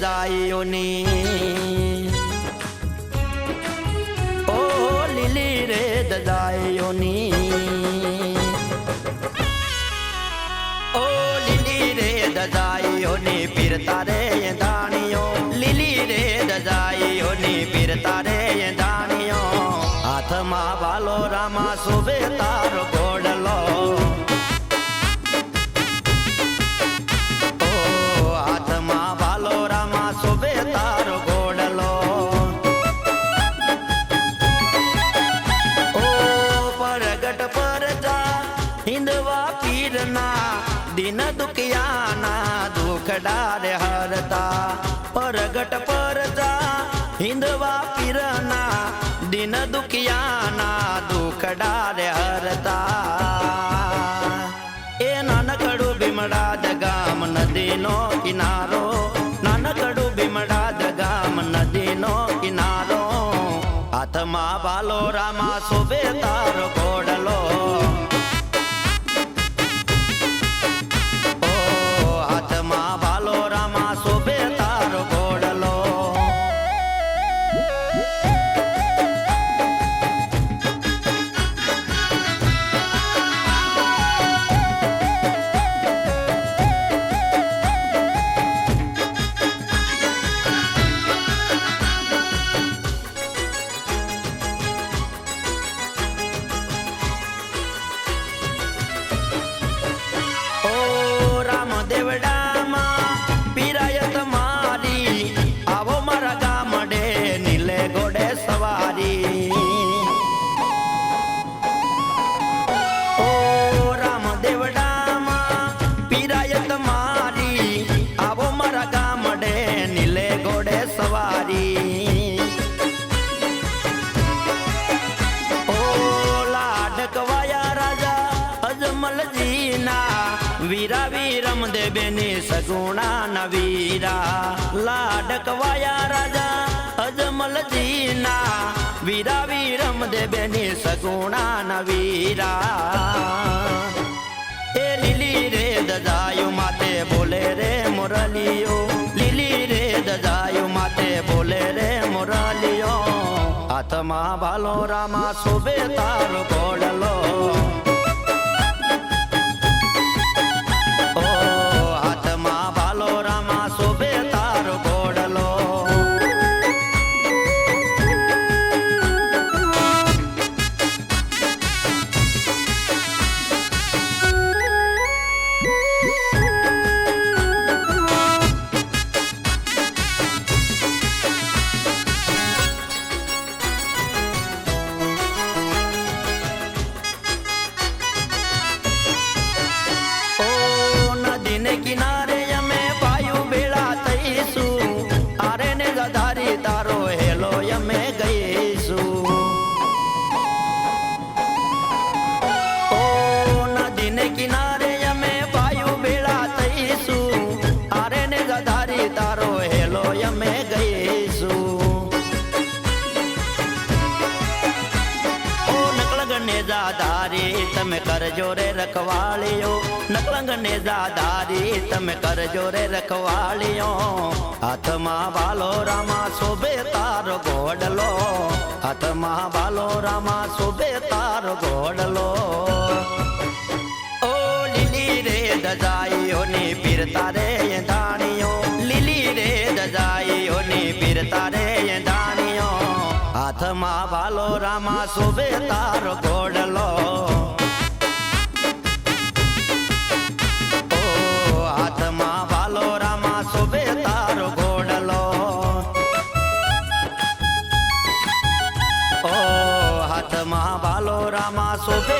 દદાઈઓની ઓ લીલી રે દદાઈઓની ઓ લીલી રે દદાઈઓની પીરતા રે દાણીઓ લીલી રે દદાઈઓની પીરતા રે દાણીઓ હાથમાં વાલો રામા શોભેતા દિન દુખિયાના દુખડા રે હરતા, પરગટ પરજા હિંદવા પીરના દિન દુખિયાના દુખડા રે હરતા. એ નાનકડું ભીમડાદ જગામ નદીનો કિનારો, નાનકડું ભીમડાદ જગામ નદીનો કિનારો. હાથમાં વાલો રામા શોભે તારો દેબેની સગુણા નવીરા વીરા લાડકવાયા રાજા, અજમલજીના. વીરા વીરમ દેબેની સગુણા નવીરા. વીરા એ લીલી રે દજાયુ માતે બોલે રે મુરલીઓ, લીલી રે દજાયુ માતે બોલે રે મુરલીઓ. હાથમાં ભાલો રામા શોભે તારો ઘોડલો નદીને કરજો રે રખવાળીઓ નકલંગ ને જાદારી, તમે કરજો રે રખવાળીઓ હાથમાં વાલો રામા, શોભે તારો ઘોડલો હાથમાં વાલો રામા, શોભે તારો ઘોડલો ઓ લીલી રે દજાઈઓની પીરતા રે દાણીઓ. લીલી રે દજાઈઓની પીરતા રે હાથમાં વાલો રામા, શોભે તારો હાથમાં ભાલો રામા શોભે